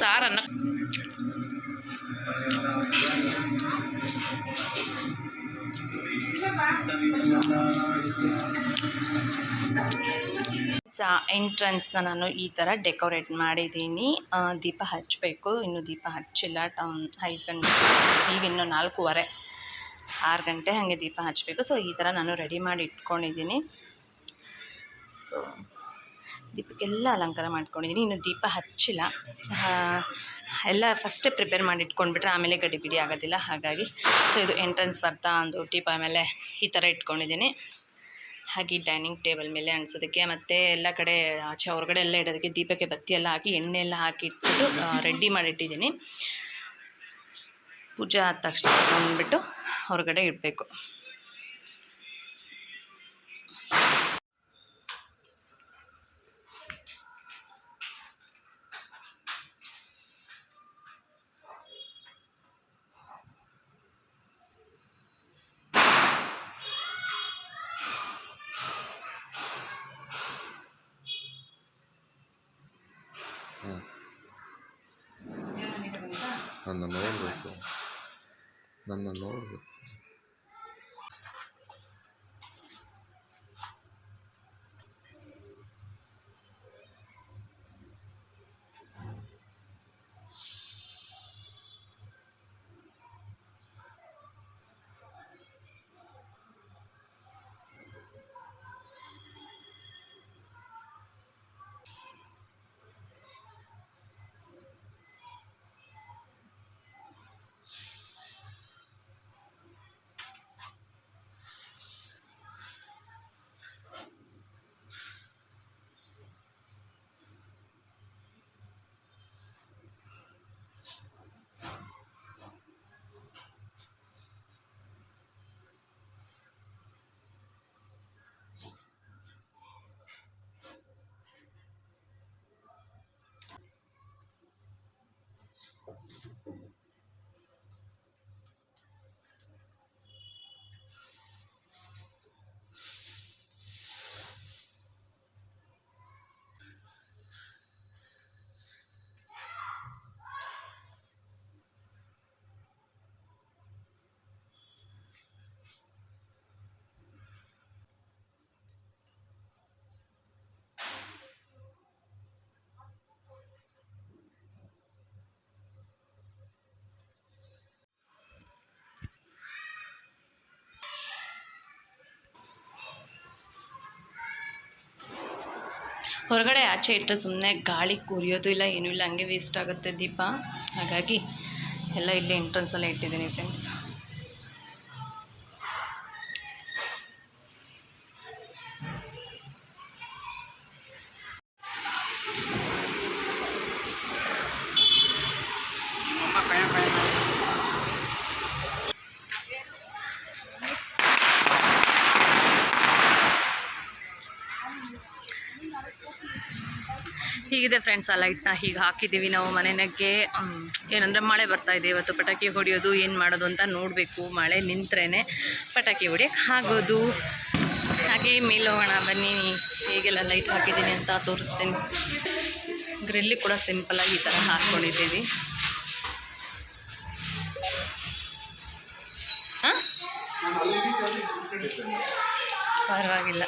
ಸಾರನ್ನ. ಸಾ ಎಂಟ್ರೆನ್ಸ್ನ ನಾನು ಈ ಥರ ಡೆಕೋರೇಟ್ ಮಾಡಿದ್ದೀನಿ. ದೀಪ ಹಚ್ಚಬೇಕು ಇನ್ನು ದೀಪ ಹಚ್ಚಿಲ್ಲ. ಟೌನ್ ಐದು ಗಂಟೆ, ಈಗ ಇನ್ನು ನಾಲ್ಕೂವರೆ, ಆರು ಗಂಟೆ ಹಾಗೆ ದೀಪ ಹಚ್ಚಬೇಕು ಸೊ ಈ ಥರ ನಾನು ರೆಡಿ ಮಾಡಿ ಇಟ್ಕೊಂಡಿದ್ದೀನಿ. ಸೊ ದೀಪಕ್ಕೆಲ್ಲ ಅಲಂಕಾರ ಮಾಡ್ಕೊಂಡಿದ್ದೀನಿ ಇನ್ನು ದೀಪ ಹಚ್ಚಿಲ್ಲ. ಎಲ್ಲ ಫಸ್ಟೇ ಪ್ರಿಪೇರ್ ಮಾಡಿ ಇಟ್ಕೊಂಡ್ಬಿಟ್ರೆ ಆಮೇಲೆ ಗಡಿ ಬಿಡಿ ಆಗೋದಿಲ್ಲ. ಹಾಗಾಗಿ ಸೊ ಇದು ಎಂಟ್ರೆನ್ಸ್ ಬರ್ತಾ ಒಂದು ದೀಪ ಆಮೇಲೆ ಈ ಥರ ಇಟ್ಕೊಂಡಿದ್ದೀನಿ ಹಾಗೆ ಡೈನಿಂಗ್ ಟೇಬಲ್ ಮೇಲೆ ಅನ್ಸೋದಕ್ಕೆ ಮತ್ತು ಎಲ್ಲ ಕಡೆ ಆಚೆ ಹೊರಗಡೆ ಎಲ್ಲ ಇಡೋದಕ್ಕೆ ದೀಪಕ್ಕೆ ಬತ್ತಿ ಎಲ್ಲ ಹಾಕಿ, ಎಣ್ಣೆ ಎಲ್ಲ ಹಾಕಿ ಇಟ್ಬಿಟ್ಟು ರೆಡಿ ಮಾಡಿಟ್ಟಿದ್ದೀನಿ ಪೂಜೆ ಆದ ತಕ್ಷಣ ಬಂದುಬಿಟ್ಟು ಹೊರಗಡೆ ಇಡಬೇಕು. ನನ್ನ ನೋಡಬೇಕು ನನ್ನ ನೋಡಬೇಕು ಹೊರಗಡೆ ಆಚೆ ಇಟ್ಟರೆ ಸುಮ್ಮನೆ ಗಾಳಿ ಕುರಿಯೋದು ಇಲ್ಲ, ಏನೂ ಇಲ್ಲ, ಹಂಗೆ ವೇಸ್ಟ್ ಆಗುತ್ತೆ ದೀಪ. ಹಾಗಾಗಿ ಎಲ್ಲ ಇಲ್ಲೇ ಎಂಟ್ರೆನ್ಸಲ್ಲೇ ಇಟ್ಟಿದ್ದೀನಿ ಫ್ರೆಂಡ್ಸ್ ಹೀಗಿದೆ ಫ್ರೆಂಡ್ಸ್ ಆ ಲೈಟ್ನ ಹೀಗೆ ಹಾಕಿದ್ದೀವಿ ನಾವು ಮನೆಗೆ ಏನಂದರೆ ಮಳೆ ಇದೆ. ಇವತ್ತು ಪಟಾಕಿ ಹೊಡೆಯೋದು, ಏನು ಮಾಡೋದು ಅಂತ ನೋಡಬೇಕು. ಮಳೆ ನಿಂತ್ರೇನೆ ಪಟಾಕಿ ಹೊಡಿಯೋಕ್ಕೆ ಆಗೋದು. ಹಾಗೆ ಮೇಲೆ ಹೋಗೋಣ ಬನ್ನಿ. ಹೇಗೆಲ್ಲ ಲೈಟ್ ಹಾಕಿದ್ದೀನಿ ಅಂತ ತೋರಿಸ್ತೀನಿ. ಗ್ರಿಲ್ಲಿ ಕೂಡ ಸಿಂಪಲಾಗಿ ಈ ಥರ ಹಾಕ್ಕೊಂಡಿದ್ದೀವಿ ಪರವಾಗಿಲ್ಲ.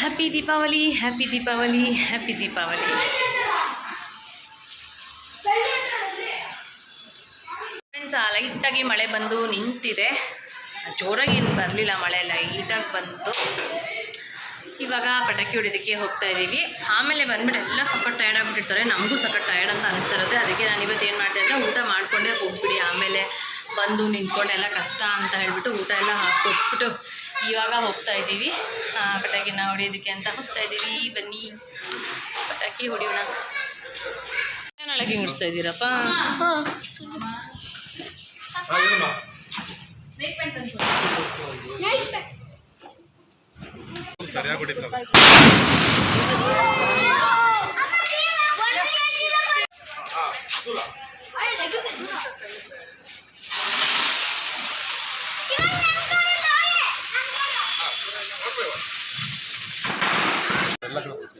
Happy Deepavali happy Deepavali happy Deepavali friends ಲೈಟಾಗಿ ಮಳೆ ಬಂದು ನಿಂತಿದೆ. ಜೋರಾಗಿ ಏನು ಬರಲಿಲ್ಲ ಮಳೆ ಲೈಟಾಗಿ ಬಂತು. ಇವಾಗ ಪಟಾಕಿ ಹೊಡಿಯೋದಕ್ಕೆ ಹೋಗ್ತಾ ಇದ್ದೀವಿ ಆಮೇಲೆ ಬಂದ್ಬಿಟ್ಟು ಎಲ್ಲ ಸಖತ್ ಟಯರ್ಡ್ ಆಗಿಬಿಟ್ಟಿರ್ತಾರೆ. ನಮಗೂ ಸಖತ್ ಟಯರ್ಡ್ ಅಂತ ಅನಿಸ್ತಾ ಇರುತ್ತೆ. ಅದಕ್ಕೆ ನಾನು ಇವತ್ತು ಏನು ಮಾಡ್ತಾ ಅಂದರೆ ಊಟ ಮಾಡಿಕೊಂಡೇ ಹೋಗ್ಬಿಡಿ. ಆಮೇಲೆ ಬಂದು ನಿಂತ್ಕೊಂಡೆಲ್ಲ ಕಷ್ಟ ಅಂತ ಹೇಳ್ಬಿಟ್ಟು ಊಟ ಎಲ್ಲ ಹಾಕ್ಕೊಟ್ಬಿಟ್ಟು ಇವಾಗ ಹೋಗ್ತಾ ಇದ್ದೀವಿ. ಪಟಾಕಿನ ಹೊಡಿಯೋದಕ್ಕೆ ಅಂತ ಹೋಗ್ತಾ ಇದ್ದೀವಿ. ಬನ್ನಿ. ಪಟಾಕಿ ಹೊಡಿಯೋಣ. ನಾಳೆ ಹಿಂಗಿಡಿಸ್ತಾ ಇದ್ದೀರಪ್ಪ? ಸರಿಯಾಗಿ ಎಲ್ಲ ಕಡೆ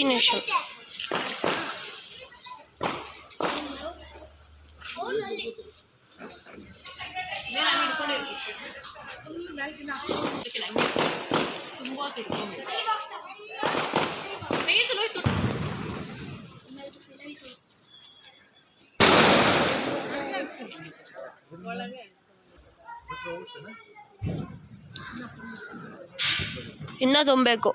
ಕೋಆರ್ಡಿನೇಷನ್ ಇನ್ನ ತುಂಬಬೇಕು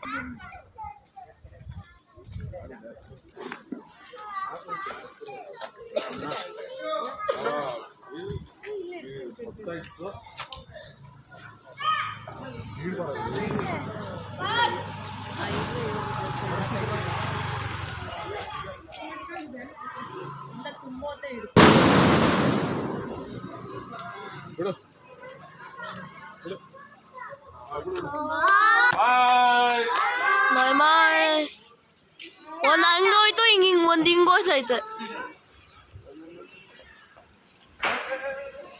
ಬಿಡು ಬಿಡು ಆ, ಬಿಡು, ಬಿಡು. ಬಾಯ್ ಬಾಯ್ ಬಾಯ್ ಒಂದ್ ಹಂಗ್ ಹೋಯ್ತು ಹಿಂಗ್ ಹಿಂಗ್ ಒಂದ್ ಹಿಂಗ್ ಹೋಯ್ತೈತೆ ಹೋಗುತ್ತೆ ಬಟ್ಟೆ ಅಂತ ಸೋಲದು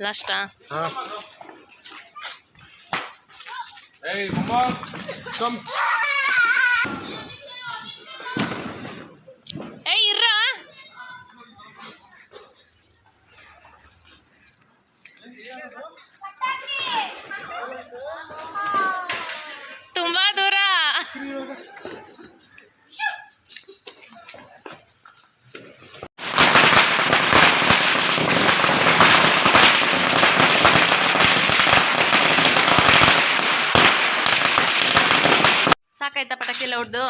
ಲಾಸ್ಟಾ ಹಾಂ. ಏಯ್ ಕಮ್ ಹೊಡ್ದು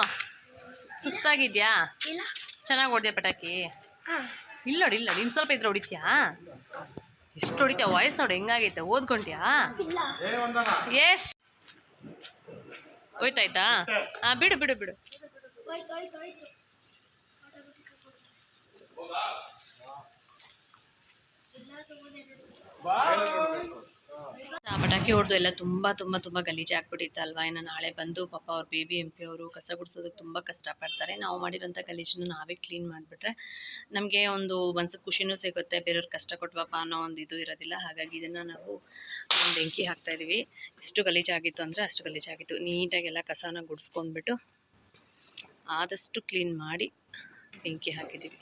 ಸುಸ್ತಾಗಿದ್ಯಾ? ಇಲ್ಲ. ಚೆನ್ನಾಗಿ ಹೊಡೆದೆ ಪಟಾಕಿ? ಹಾಂ. ಇಲ್ಲ ನೋಡಿ ಇಲ್ಲ. ಇನ್ನು ಸ್ವಲ್ಪ ಇದ್ರೆ ಹೊಡಿತ್ಯಾ? ಎಷ್ಟು ಹೊಡಿತ್ಯಾ? ವಾಯ್ಸ್ ನೋಡಿ ಹೆಂಗಾಗೈತೆ? ಓದ್ಕೊಂಡ್ಯಾ? ಇಲ್ಲ. ಏ ಒಂದನ ಎಸ್ ಹೋಯ್ತಾಯ್ತಾ? ಹಾ ಬಿಡು ಬಿಡು ಬಿಡು. ಪಟಾಕಿ ಹೊಡೆದು ಎಲ್ಲ ತುಂಬ ತುಂಬ ತುಂಬ ಅಲ್ವಾ? ಇನ್ನು ನಾಳೆ ಬಂದು ಪಾಪ ಅವ್ರ ಬೇಬಿ ಎಂ ಪಿ ಅವರು ಕಸ ಗುಡಿಸೋದಕ್ಕೆ ತುಂಬ ಕಷ್ಟಪಡ್ತಾರೆ. ನಾವು ಮಾಡಿರೋಂಥ ಗಲೀಜನ್ನು ನಾವೇ ಕ್ಲೀನ್ ಮಾಡಿಬಿಟ್ರೆ ನಮಗೆ ಒಂದು ಮನ್ಸಿಗೆ ಖುಷಿನೂ ಸಿಗುತ್ತೆ. ಬೇರೆಯವ್ರಿಗೆ ಕಷ್ಟ ಕೊಟ್ವಪ್ಪ ಅನ್ನೋ ಒಂದು ಇದು ಇರೋದಿಲ್ಲ. ಹಾಗಾಗಿ ಇದನ್ನು ನಾವು ಬೆಂಕಿ ಹಾಕ್ತಾಯಿದ್ದೀವಿ ಎಷ್ಟು ಗಲೀಜಾಗಿತ್ತು ಅಂದರೆ ಅಷ್ಟು ಗಲೀಜಾಗಿತ್ತು ನೀಟಾಗೆಲ್ಲ ಕಸನ ಗುಡಿಸ್ಕೊಂಡ್ಬಿಟ್ಟು ಆದಷ್ಟು ಕ್ಲೀನ್ ಮಾಡಿ ಬೆಂಕಿ ಹಾಕಿದ್ದೀವಿ